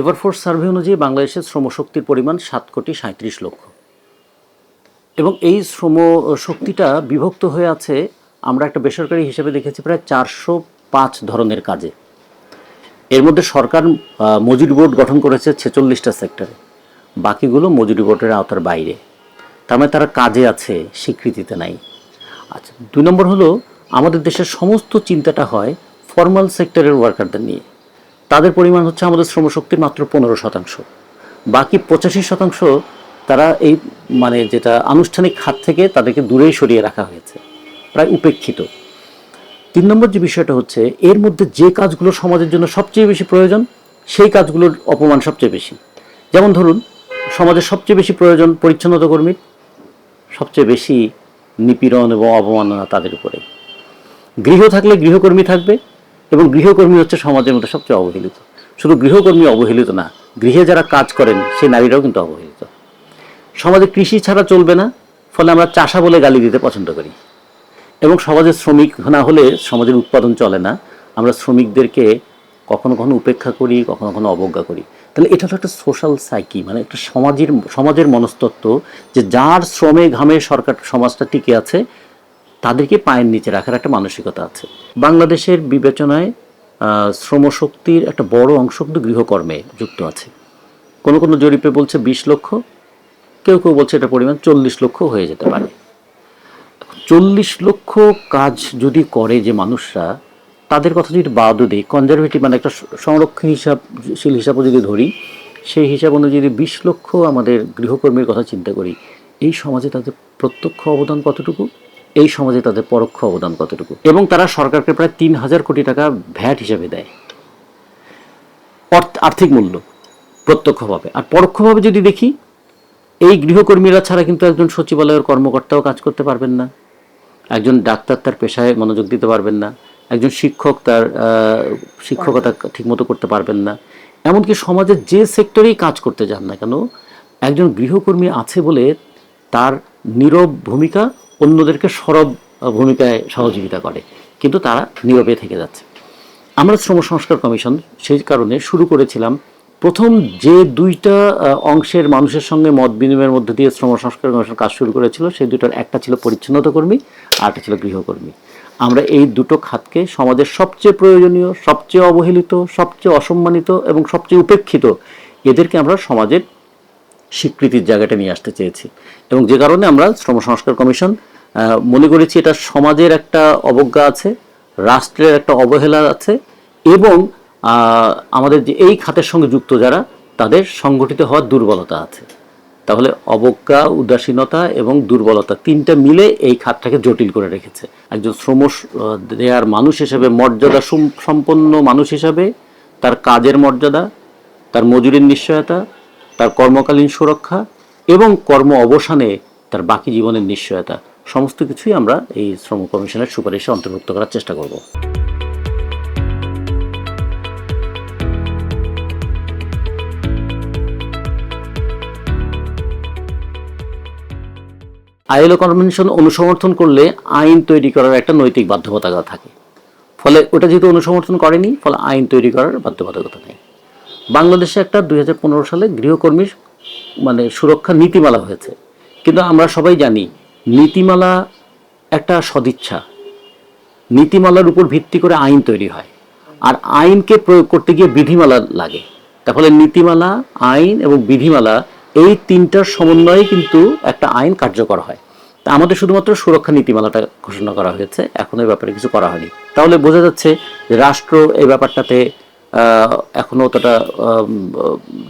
Labour force survey অনুযায়ী বাংলাদেশের শ্রমশক্তির পরিমাণ সাত কোটি সাঁত্রিশ লক্ষ। এবং এই শ্রম শক্তিটা বিভক্ত হয়ে আছে, আমরা একটা বেসরকারি হিসেবে দেখেছি প্রায় চারশো পাঁচ ধরনের কাজে। এর মধ্যে সরকার মজুরি বোর্ড গঠন করেছে ছেচল্লিশটা সেক্টরে। বাকিগুলো মজুরি বোর্ডের আওতার বাইরে। তার মানে তারা কাজে আছে, স্বীকৃতিতে নাই। আচ্ছা দুই নম্বর হলো, আমাদের দেশের সমস্ত চিন্তাটা হয় ফর্মাল সেক্টরের ওয়ার্কারদের নিয়ে। তাদের পরিমাণ হচ্ছে আমাদের শ্রমশক্তির মাত্র পনেরো শতাংশ। বাকি পঁচাশি শতাংশ তারা এই মানে যেটা আনুষ্ঠানিক খাত থেকে তাদেরকে দূরেই সরিয়ে রাখা হয়েছে, প্রায় উপেক্ষিত। তিন নম্বর যে বিষয়টা হচ্ছে, এর মধ্যে যে কাজগুলো সমাজের জন্য সবচেয়ে বেশি প্রয়োজন, সেই কাজগুলোর অপমান সবচেয়ে বেশি। যেমন ধরুন, সমাজের সবচেয়ে বেশি প্রয়োজন পরিচ্ছন্নতা কর্মীর, সবচেয়ে বেশি নিপীড়ন এবং অবমাননা তাদের উপরে। গৃহ থাকলে গৃহকর্মী থাকবে এবং গৃহকর্মী হচ্ছে সমাজের মধ্যে সবচেয়ে অবহেলিত। শুধু গৃহকর্মী অবহেলিত না, গৃহে যারা কাজ করেন, সেই নারীরাও কিন্তু অবহেলিত। সমাজে কৃষি ছাড়া চলবে না, ফলে আমরা চাষা বলে গালি দিতে পছন্দ করি। এবং সমাজের শ্রমিক না হলে সমাজের উৎপাদন চলে না। আমরা শ্রমিকদেরকে কখনো কখনো উপেক্ষা করি, কখনো কখনো অবজ্ঞা করি। তাহলে এটা হলো একটা সোশ্যাল সাইকি মানে একটা সমাজের সমাজের মনস্তত্ত্ব যে যার শ্রমে ঘামে সরকার, সমাজটা টিকে আছে তাদেরকে পায়ের নিচে রাখার একটা মানসিকতা আছে। বাংলাদেশের বিবেচনায় শ্রমশক্তির একটা বড় অংশ কিন্তু গৃহকর্মে যুক্ত আছে। কোনো কোনো জরিপে বলছে বিশ লক্ষ, কেউ কেউ বলছে এটা পরিমাণ চল্লিশ লক্ষ হয়ে যেতে পারে। চল্লিশ লক্ষ কাজ যদি করে যে মানুষরা, তাদের কথা যদি বাদও দিই কনজারভেটিভ মানে একটা সংরক্ষণ হিসাবশীল হিসাবও যদি ধরি, সেই হিসাব অনুযায়ী যদি বিশ লক্ষ আমাদের গৃহকর্মীর কথা চিন্তা করি, এই সমাজে তাদের প্রত্যক্ষ অবদান কতটুকু? এই সমাজে তাদের পরোক্ষ অবদান কতটুকু? এবং তারা সরকারকে প্রায় তিন হাজার কোটি টাকা ভ্যাট হিসাবে দেয়। আর্থিক মূল্য প্রত্যক্ষভাবে। আর পরোক্ষভাবে যদি দেখি, এই গৃহকর্মীরা ছাড়া কিন্তু একজন সচিবালয়ের কর্মকর্তাও কাজ করতে পারবেন না। একজন ডাক্তার তার পেশায় মনোযোগ দিতে পারবেন না। একজন শিক্ষক তার শিক্ষকতা ঠিকমতো করতে পারবেন না। এমনকি সমাজের যে সেক্টরেই কাজ করতে যান না কেন, একজন গৃহকর্মী আছে বলে তার নীরব ভূমিকা অন্যদেরকে সরব ভূমিকায় সহযোগিতা করে। কিন্তু তারা নীরবে থেকে যাচ্ছে। আমরা শ্রম সংস্কার কমিশন সেই কারণে শুরু করেছিলাম প্রথম যে দুইটা অংশের মানুষের সঙ্গে মত বিনিময়ের মধ্যে দিয়ে শ্রম সংস্কার কমিশন কাজ শুরু করেছিল, সেই দুটোর একটা ছিল পরিচ্ছন্নতা কর্মী, আর একটা ছিল গৃহকর্মী। আমরা এই দুটো খাতকে সমাজের সবচেয়ে প্রয়োজনীয়, সবচেয়ে অবহেলিত, সবচেয়ে অসম্মানিত এবং সবচেয়ে উপেক্ষিত, এদেরকে আমরা সমাজের স্বীকৃতির জায়গাটা নিয়ে আসতে চেয়েছি। এবং যে কারণে আমরা শ্রম সংস্কার কমিশন মনে করেছি এটা সমাজের একটা অবজ্ঞা আছে, রাষ্ট্রের একটা অবহেলা আছে এবং আমাদের যে এই খাতের সঙ্গে যুক্ত যারা, তাদের সংগঠিত হওয়ার দুর্বলতা আছে। তাহলে অবজ্ঞা, উদাসীনতা এবং দুর্বলতা তিনটা মিলে এই খাতটাকে জটিল করে রেখেছে। একজন শ্রম দেয়ার মানুষ হিসেবে, মর্যাদা সম্পন্ন মানুষ হিসাবে, তার কাজের মর্যাদা, তার মজুরির নিশ্চয়তা তার কর্মকালীন সুরক্ষা এবং কর্ম অবসানে তার বাকি জীবনের নিশ্চয়তা। সমস্ত কিছুই আমরা এই শ্রম কমিশনের সুপারিশে অন্তর্ভুক্ত করার চেষ্টা করব। আইএলও কনভেনশন অনুসমর্থন করলে আইন তৈরি করার একটা নৈতিক বাধ্যবাধকতা থাকে। ফলে ওটা যেহেতু অনুসমর্থন করেনি, ফলে আইন তৈরি করার বাধ্যবাধকতা নেই। বাংলাদেশে একটা দুই হাজার পনেরো সালে গৃহকর্মীর মানে সুরক্ষা নীতিমালা হয়েছে। কিন্তু আমরা সবাই জানি নীতিমালা একটা সদিচ্ছা। নীতিমালার উপর ভিত্তি করে আইন তৈরি হয়। আর আইনকে প্রয়োগ করতে গিয়ে বিধিমালা লাগে। তার ফলে নীতিমালা, আইন এবং বিধিমালা এই তিনটার সমন্বয়ে কিন্তু একটা আইন কার্যকর হয়। তা আমাদের শুধুমাত্র সুরক্ষা নীতিমালাটা ঘোষণা করা হয়েছে। এখন এই ব্যাপারে কিছু করা হয়নি। তাহলে বোঝা যাচ্ছে রাষ্ট্র এই ব্যাপারটাতে আহ, এখনও অতটা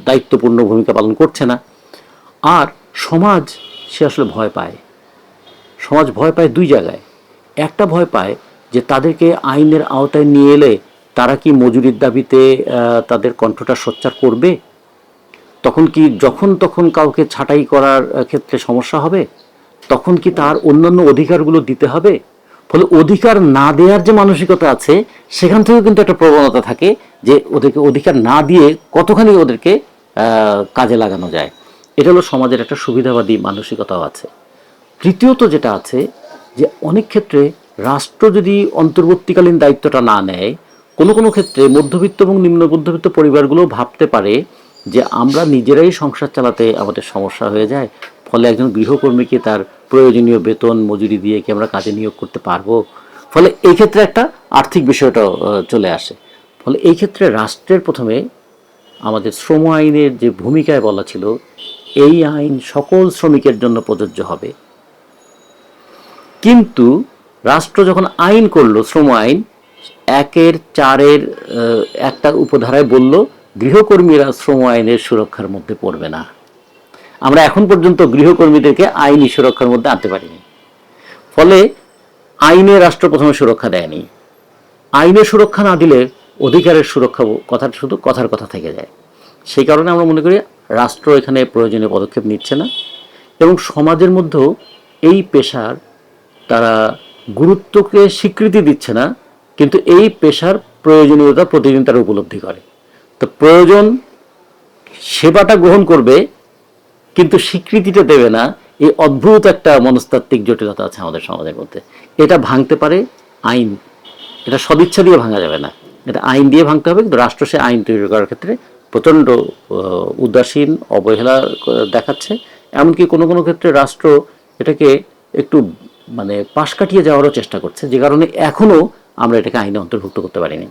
দায়িত্বপূর্ণ ভূমিকা পালন করছে না। আর সমাজ সে আসলে ভয় পায়। সমাজ ভয় পায় দুই জায়গায়। একটা ভয় পায় যে তাদেরকে আইনের আওতায় নিয়ে এলে তারা কি মজুরির দাবিতে তাদের কণ্ঠটা সোচ্চার করবে? তখন কি যখন তখন কাউকে ছাঁটাই করার ক্ষেত্রে সমস্যা হবে? তখন কি তার অন্যান্য অধিকারগুলো দিতে হবে? ফলে অধিকার না দেওয়ার যে মানসিকতা আছে, সেখান থেকেও কিন্তু একটা প্রবণতা থাকে যে ওদেরকে অধিকার না দিয়ে কতখানি ওদেরকে কাজে লাগানো যায়। এটা হলো সমাজের একটা সুবিধাবাদী মানসিকতাও আছে। তৃতীয়ত যেটা আছে যে অনেক ক্ষেত্রে রাষ্ট্র যদি অন্তর্বর্তীকালীন দায়িত্বটা না নেয়, কোনো কোনো ক্ষেত্রে মধ্যবিত্ত এবং নিম্ন মধ্যবিত্ত পরিবারগুলো ভাবতে পারে যে আমরা নিজেরাই সংসার চালাতে আমাদের সমস্যা হয়ে যায় ফলে একজন গৃহকর্মীকে তার প্রয়োজনীয় বেতন, মজুরি দিয়ে কি আমরা কাজে নিয়োগ করতে পারব? ফলে এই ক্ষেত্রে একটা আর্থিক বিষয়টা চলে আসে। ফলে এই ক্ষেত্রে রাষ্ট্রের প্রথমে আমাদের শ্রম আইনের যে ভূমিকায় বলা ছিল, এই আইন সকল শ্রমিকের জন্য প্রযোজ্য হবে। কিন্তু রাষ্ট্র যখন আইন করল, শ্রম আইন, একের চারের একটা উপধারায় বলল, গৃহকর্মীরা শ্রম আইনের সুরক্ষার মধ্যে পড়বে না। আমরা এখন পর্যন্ত গৃহকর্মীদেরকে আইনি সুরক্ষার মধ্যে আনতে পারিনি। ফলে আইনে রাষ্ট্র প্রথমে সুরক্ষা দেয়নি। আইনের সুরক্ষা না দিলে অধিকারের সুরক্ষা কথা শুধু কথার কথা থেকে যায়। সেই কারণে আমরা মনে করি রাষ্ট্র এখানে প্রয়োজনীয় পদক্ষেপ নিচ্ছে না এবং সমাজের মধ্যেও এই পেশার তারা গুরুত্বকে স্বীকৃতি দিচ্ছে না, কিন্তু এই পেশার প্রয়োজনীয়তা প্রতিদিন তারা উপলব্ধি করে। তো প্রয়োজন সেবাটা গ্রহণ করবে কিন্তু স্বীকৃতিটা দেবে না। এই অদ্ভুত একটা মনস্তাত্ত্বিক জটিলতা আছে আমাদের সমাজের মধ্যে। এটা ভাঙতে পারে আইন। এটা সদিচ্ছা দিয়ে ভাঙা যাবে না। এটা আইন দিয়ে ভাঙতে হবে, কিন্তু রাষ্ট্র সে আইন তৈরি করার ক্ষেত্রে প্রচণ্ড উদাসীন, অবহেলা দেখাচ্ছে। এমনকি কোনো কোনো ক্ষেত্রে রাষ্ট্র এটাকে একটু মানে পাশ কাটিয়ে যাওয়ারও চেষ্টা করছে। যে কারণে এখনও আমরা এটাকে আইনে অন্তর্ভুক্ত করতে পারিনি।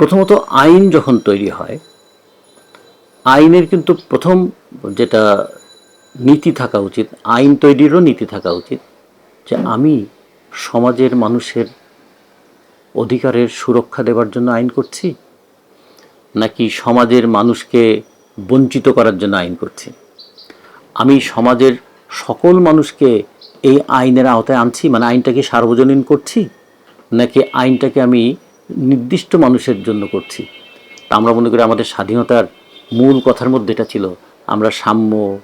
প্রথমত আইন যখন তৈরি হয়, আইনের কিন্তু প্রথম যেটা নীতি থাকা উচিত, আইন তৈরিরও নীতি থাকা উচিত যে আমি সমাজের মানুষের অধিকারের সুরক্ষা দেওয়ার জন্য আইন করছি, নাকি সমাজের মানুষকে বঞ্চিত করার জন্য আইন করছি। আমি সমাজের সকল মানুষকে এই আইনের আওতায় আনছি মানে আইনটাকে সার্বজনীন করছি, নাকি আইনটাকে আমি নির্দিষ্ট মানুষের জন্য করছি। তা আমরা মনে করি আমাদের স্বাধীনতার মূল কথার মধ্যে এটা ছিল, আমরা সাম্য,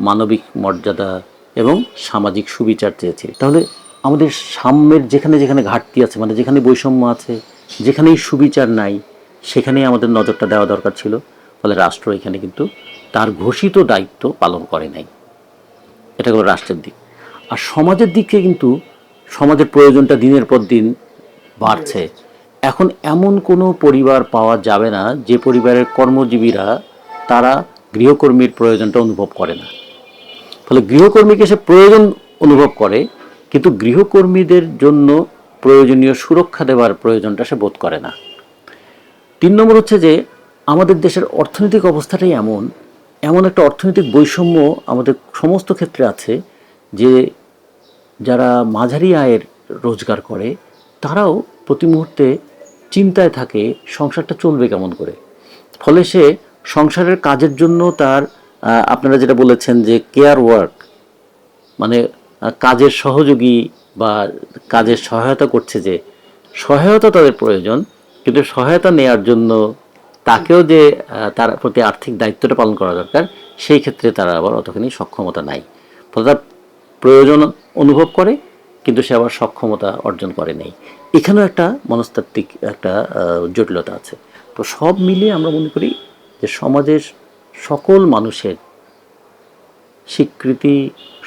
মানবিক মর্যাদা এবং সামাজিক সুবিচার চেয়েছি তাহলে আমাদের সাম্যের যেখানে যেখানে ঘাটতি আছে মানে যেখানে বৈষম্য আছে, যেখানেই সুবিচার নাই, সেখানেই আমাদের নজরটা দেওয়া দরকার ছিল। ফলে রাষ্ট্র এখানে কিন্তু তার ঘোষিত দায়িত্ব পালন করে নাই। এটা হলো রাষ্ট্রের দিক। আর সমাজের দিকে কিন্তু সমাজের প্রয়োজনটা দিনের পর দিন বাড়ছে। এখন এমন কোনো পরিবার পাওয়া যাবে না যে পরিবারের কর্মজীবীরা তারা গৃহকর্মীর প্রয়োজনটা অনুভব করে না। ফলে গৃহকর্মীকে সে প্রয়োজন অনুভব করে, কিন্তু গৃহকর্মীদের জন্য প্রয়োজনীয় সুরক্ষা দেওয়ার প্রয়োজনটা সে বোধ করে না। তিন নম্বর হচ্ছে যে, আমাদের দেশের অর্থনৈতিক অবস্থাটাই এমন এমন একটা অর্থনৈতিক বৈষম্য আমাদের সমস্ত ক্ষেত্রে আছে যে, যারা মাঝারি আয়ের রোজগার করে, তারাও প্রতি মুহূর্তে চিন্তায় থাকে, সংসারটা চলবে কেমন করে? ফলে সে সংসারের কাজের জন্য তার আপনারা যেটা বলেছেন যে কেয়ার ওয়ার্ক মানে কাজের সহযোগী বা কাজের সহায়তা করছে যে, সহায়তা তাদের প্রয়োজন, কিন্তু সহায়তা নেয়ার জন্য তাকেও যে তার প্রতি আর্থিক দায়িত্বটা পালন করা দরকার, সেই ক্ষেত্রে তারা আবার অতখানি সক্ষমতা নাই। ফলে তার প্রয়োজন অনুভব করে কিন্তু সে আবার সক্ষমতা অর্জন করে নেই। এখানেও একটা মনস্তাত্ত্বিক একটা জটিলতা আছে। তো সব মিলিয়ে আমরা মনে করি যে সমাজের সকল মানুষের স্বীকৃতি,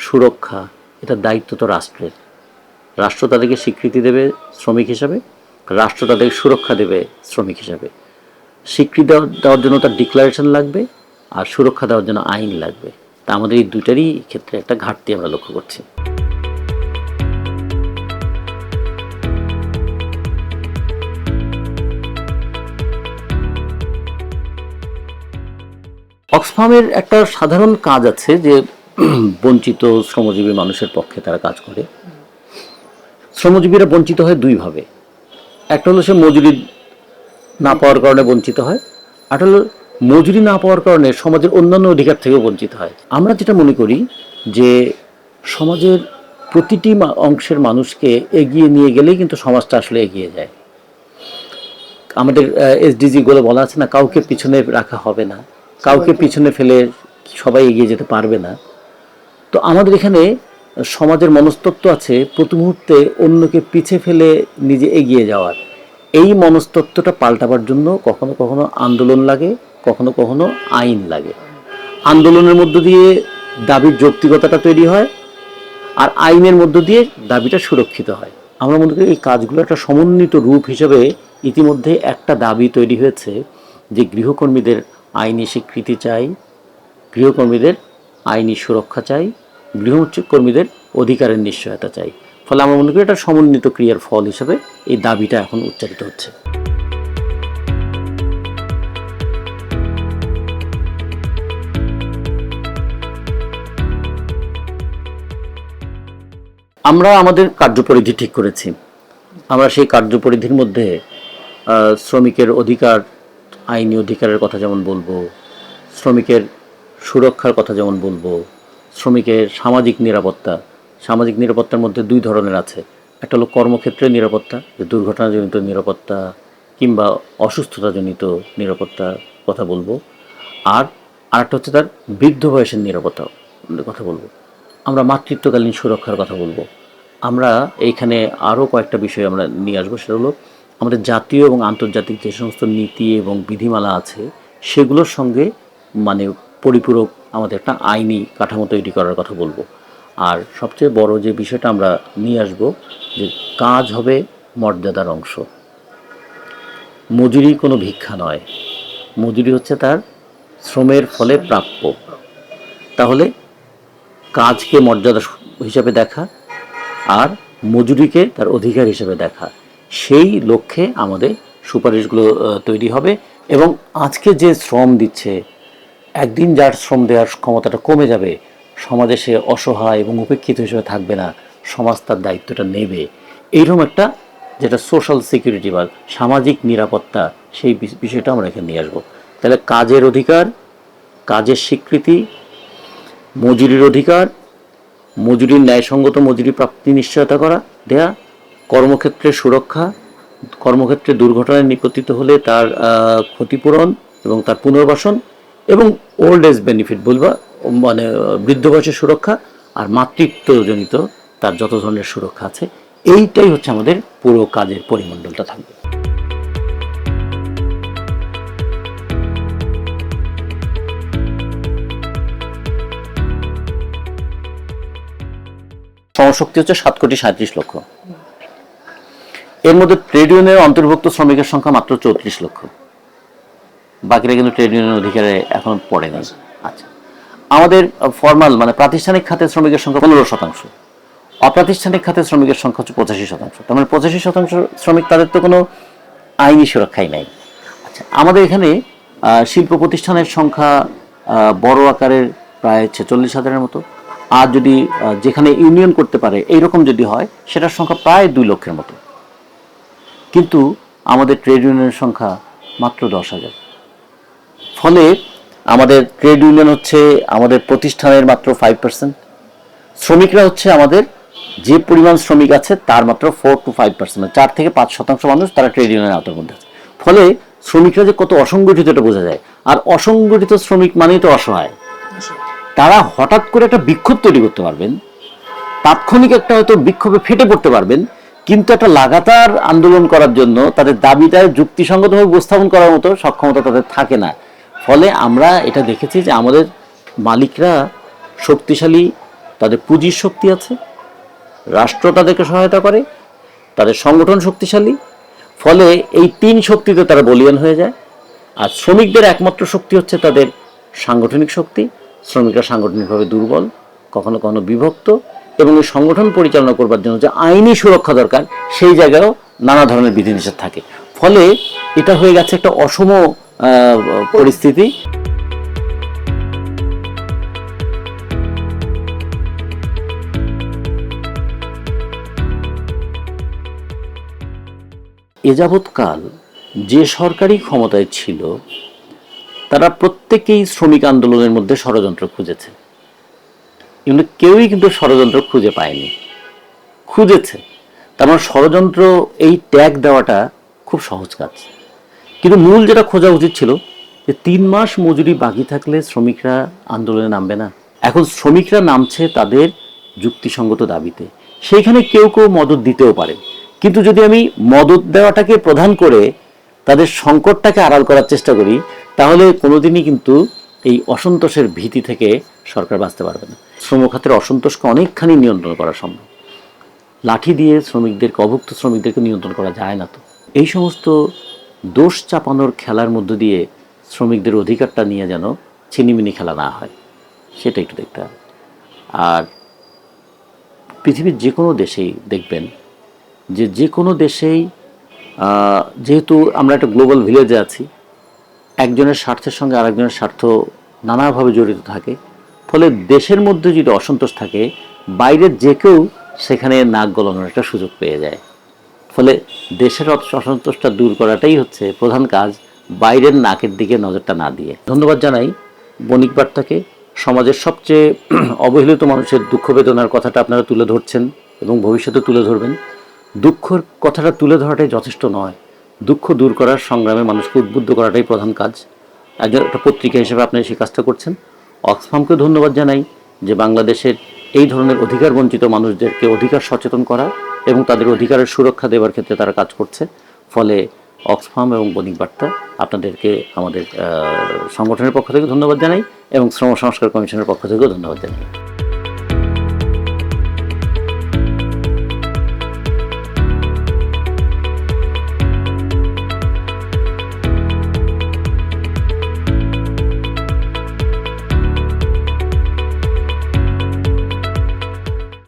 সুরক্ষা, এটা দায়িত্ব তো রাষ্ট্রের। রাষ্ট্র তাদেরকে স্বীকৃতি দেবে শ্রমিক হিসাবে, রাষ্ট্র তাদেরকে সুরক্ষা দেবে শ্রমিক হিসাবে। স্বীকৃতি দেওয়ার জন্য তার ডিক্লারেশন লাগবে আর সুরক্ষা দেওয়ার জন্য আইন লাগবে। তা আমাদের এই দুটারই ক্ষেত্রে একটা ঘাটতি আমরা লক্ষ্য করছি। অক্সফামের একটা সাধারণ কাজ আছে যে বঞ্চিত শ্রমজীবী মানুষের পক্ষে তারা কাজ করে। শ্রমজীবীরা বঞ্চিত হয় দুইভাবে একটা হলো সে মজুরি না পাওয়ার কারণে বঞ্চিত হয়, আর হলো মজুরি না পাওয়ার কারণে সমাজের অন্যান্য অধিকার থেকেও বঞ্চিত হয়। আমরা যেটা মনে করি যে সমাজের প্রতিটি অংশের মানুষকে এগিয়ে নিয়ে গেলেই কিন্তু সমাজটা আসলে এগিয়ে যায়। আমাদের এসডিজি গুলো বলা আছে না, কাউকে পিছনে রাখা হবে না। কাউকে পিছনে ফেলে সবাই এগিয়ে যেতে পারবে না। তো আমাদের এখানে সমাজের মনস্তত্ব আছে প্রতি মুহূর্তে অন্যকে পিছে ফেলে নিজে এগিয়ে যাওয়ার। এই মনস্তত্বটা পাল্টাবার জন্য কখনো কখনো আন্দোলন লাগে, কখনো কখনো আইন লাগে। আন্দোলনের মধ্য দিয়ে দাবির যৌক্তিকতাটা তৈরি হয় আর আইনের মধ্য দিয়ে দাবিটা সুরক্ষিত হয়। আমরা মনে করি এই কাজগুলো একটা সমন্বিত রূপ হিসেবে ইতিমধ্যে একটা দাবি তৈরি হয়েছে যে গৃহকর্মীদের আইনি স্বীকৃতি চাই, গৃহকর্মীদের আইনি সুরক্ষা চাই, গৃহকর্মীদের অধিকারের নিশ্চয়তা চাই। ফলে আমরা মনে করি এটা সমন্বিত ক্রিয়ার ফল হিসেবে এই দাবিটা এখন উচ্চারিত হচ্ছে। আমরা আমাদের কার্যপরিধি ঠিক করেছি। আমরা সেই কার্যপরিধির মধ্যে শ্রমিকের অধিকার আইনি অধিকারের কথা যেমন বলব, শ্রমিকের সুরক্ষার কথা যেমন বলব, শ্রমিকের সামাজিক নিরাপত্তা, সামাজিক নিরাপত্তার মধ্যে দুই ধরনের আছে। একটা হলো কর্মক্ষেত্রে নিরাপত্তা, যে দুর্ঘটনাজনিত নিরাপত্তা কিংবা অসুস্থতাজনিত নিরাপত্তার কথা বলব। আর আরেকটা হচ্ছে তার বৃদ্ধ বয়সের নিরাপত্তা কথা বলব। আমরা মাতৃত্বকালীন সুরক্ষার কথা বলব। আমরা এইখানে আরও কয়েকটা বিষয় আমরা নিয়ে আসব, সেটা হলো আমাদের জাতীয় এবং আন্তর্জাতিক যে সমস্ত নীতি এবং বিধিমালা আছে, সেগুলোর সঙ্গে মানে পরিপূরক আমাদের একটা আইনি কাঠামো তৈরি করার কথা বলব। আর সবচেয়ে বড় যে বিষয়টা আমরা নিয়ে আসব, যে কাজ হবে মর্যাদার অংশ। মজুরি কোনো ভিক্ষা নয়। মজুরি হচ্ছে তার শ্রমের ফলে প্রাপ্য। তাহলে কাজকে মর্যাদা হিসাবে দেখা আর মজুরিকে তার অধিকার হিসেবে দেখা। সেই লক্ষ্যে আমাদের সুপারিশগুলো তৈরি হবে এবং আজকে যে শ্রম দিচ্ছে, একদিন যার শ্রম দেওয়ার ক্ষমতাটা কমে যাবে, সমাজে সে অসহায় এবং উপেক্ষিত হিসেবে থাকবে না, সমাজ তার দায়িত্বটা নেবে। এইরকম একটা যেটা সোশ্যাল সিকিউরিটি বা সামাজিক নিরাপত্তা, সেই বিষয়টা আমরা এখানে নিয়ে আসব। তাহলে কাজের অধিকার, কাজের স্বীকৃতি, মজুরির অধিকার, মজুরির ন্যায়সঙ্গত মজুরি প্রাপ্তি নিশ্চয়তা করা, দেয়া কর্মক্ষেত্রে সুরক্ষা, কর্মক্ষেত্রে দুর্ঘটনায় নিপতিত হলে তার ক্ষতিপূরণ এবং তার পুনর্বাসন এবং ওল্ড এজ বেনিফিট বলবা মানে বৃদ্ধ বয়সের সুরক্ষা আর মাতৃত্বজনিত তার যত ধরনের সুরক্ষা আছে, এইটাই হচ্ছে আমাদের পুরো কাজের পরিমণ্ডলটা থাকবে। শ্রমশক্তি হচ্ছে সাত কোটি সাঁত্রিশ লক্ষ। এর মধ্যে ট্রেড ইউনিয়নের অন্তর্ভুক্ত শ্রমিকের সংখ্যা মাত্র চৌত্রিশ লক্ষ। বাকিরা কিন্তু ট্রেড ইউনিয়নের অধিকারে এখন পড়ে না আচ্ছা। আমাদের ফর্মাল মানে প্রাতিষ্ঠানিক খাতে শ্রমিকের সংখ্যা পনেরো শতাংশ। অপ্রাতিষ্ঠানিক খাতে শ্রমিকের সংখ্যা হচ্ছে পঁচাশি শতাংশ। তার মানে পঁচাশি শতাংশ শ্রমিক তাদের তো কোনো আইনি সুরক্ষাই নাই। আচ্ছা আমাদের এখানে শিল্প প্রতিষ্ঠানের সংখ্যা বড় আকারের প্রায় ছেচল্লিশ হাজারের মতো। আর যদি যেখানে ইউনিয়ন করতে পারে, এইরকম যদি হয়, সেটার সংখ্যা প্রায় দুই লক্ষের মতো। কিন্তু আমাদের ট্রেড ইউনিয়নের সংখ্যা মাত্র দশ হাজার। ফলে আমাদের ট্রেড ইউনিয়ন হচ্ছে আমাদের প্রতিষ্ঠানের মাত্র ফাইভ পার্সেন্ট শ্রমিকরা হচ্ছে আমাদের যে পরিমাণ শ্রমিক আছে তার মাত্র ফোর টু ফাইভ পার্সেন্ট চার থেকে পাঁচ শতাংশ মানুষ তারা ট্রেড ইউনিয়নের আওতার মধ্যে আছে। ফলে শ্রমিকরা যে কত অসংগঠিত এটা বোঝা যায়। আর অসংগঠিত শ্রমিক মানেই তো অসহায়। তারা হঠাৎ করে একটা বিক্ষোভ তৈরি করতে পারবেন। তাৎক্ষণিক একটা হয়তো বিক্ষোভে ফেটে পড়তে পারবেন। কিন্তু একটা লাগাতার আন্দোলন করার জন্য তাদের দাবিটা যুক্তিসঙ্গতভাবে উপস্থাপন করার মতো সক্ষমতা তাদের থাকে না। ফলে আমরা এটা দেখেছি যে আমাদের মালিকরা শক্তিশালী, তাদের পুঁজির শক্তি আছে, রাষ্ট্র তাদেরকে সহায়তা করে, তাদের সংগঠন শক্তিশালী, ফলে এই তিন শক্তিতে তারা বলিয়ান হয়ে যায়। আর শ্রমিকদের একমাত্র শক্তি হচ্ছে তাদের সাংগঠনিক শক্তি। শ্রমিকরা সাংগঠনিকভাবে দুর্বল, কখনো কখনো বিভক্ত এবং এই সংগঠন পরিচালনা করবার জন্য যে আইনি সুরক্ষা দরকার, সেই জায়গায়ও নানা ধরনের বিধিনিষেধ থাকে। ফলে এটা হয়ে গেছে একটা অসম পরিস্থিতি। এ যাবৎকাল যে সরকারি ক্ষমতায় ছিল, তারা প্রত্যেকেই শ্রমিক আন্দোলনের মধ্যে ষড়যন্ত্র খুঁজেছে। কিন্তু কেউই কিন্তু ষড়যন্ত্র খুঁজে পায়নি। খুঁজেছে। তার মানে ষড়যন্ত্র এই ট্যাগ দেওয়াটা খুব সহজ কাজ। কিন্তু মূল যেটা খোঁজা উচিত ছিল যে তিন মাস মজুরি বাকি থাকলে শ্রমিকরা আন্দোলনে নামবে না। এখন শ্রমিকরা নামছে তাদের যুক্তিসঙ্গত দাবিতে। সেইখানে কেউ কেউ মদত দিতেও পারে। কিন্তু যদি আমি মদত দেওয়াটাকে প্রধান করে তাদের সংকটটাকে আড়াল করার চেষ্টা করি, তাহলে কোনোদিনই কিন্তু এই অসন্তোষের ভীতি থেকে সরকার বাঁচতে পারবে না। শ্রম খাতের অসন্তোষকে অনেকখানি নিয়ন্ত্রণ করা সম্ভব। লাঠি দিয়ে শ্রমিকদেরকে, অভুক্ত শ্রমিকদেরকে নিয়ন্ত্রণ করা যায় না তো। এই সমস্ত দোষ চাপানোর খেলার মধ্য দিয়ে শ্রমিকদের অধিকারটা নিয়ে যেন ছিনিমিনি খেলা না হয়, সেটা একটু দেখতে হবে। আর পৃথিবীর যে কোনো দেশেই দেখবেন যে যে কোনো দেশেই যেহেতু আমরা একটা গ্লোবাল ভিলেজে আছি, একজনের স্বার্থের সঙ্গে আরেকজনের স্বার্থ নানাভাবে জড়িত থাকে ফলে দেশের মধ্যে যদি অসন্তোষ থাকে, বাইরের যে কেউ সেখানে নাক গলানোর একটা সুযোগ পেয়ে যায়। ফলে দেশের অসন্তোষটা দূর করাটাই হচ্ছে প্রধান কাজ, বাইরের নাকের দিকে নজরটা না দিয়ে। ধন্যবাদ জানাই বণিক বার্তাকে। সমাজের সবচেয়ে অবহেলিত মানুষের দুঃখ বেদনার কথাটা আপনারা তুলে ধরছেন এবং ভবিষ্যতে তুলে ধরবেন। দুঃখের কথাটা তুলে ধরাটাই যথেষ্ট নয়। দুঃখ দূর করার সংগ্রামে মানুষকে উদ্বুদ্ধ করাটাই প্রধান কাজ। একজন একটা পত্রিকা হিসেবে আপনি সেই কাজটা করছেন। অক্সফামকে ধন্যবাদ জানাই যে বাংলাদেশের এই ধরনের অধিকার বঞ্চিত মানুষদেরকে অধিকার সচেতন করা এবং তাদের অধিকারের সুরক্ষা দেওয়ার ক্ষেত্রে তারা কাজ করছে। ফলে অক্সফাম এবং বণিক বার্তা আপনাদেরকে আমাদের সংগঠনের পক্ষ থেকে ধন্যবাদ জানাই এবং শ্রম সংস্কার কমিশনের পক্ষ থেকেও ধন্যবাদ জানাই।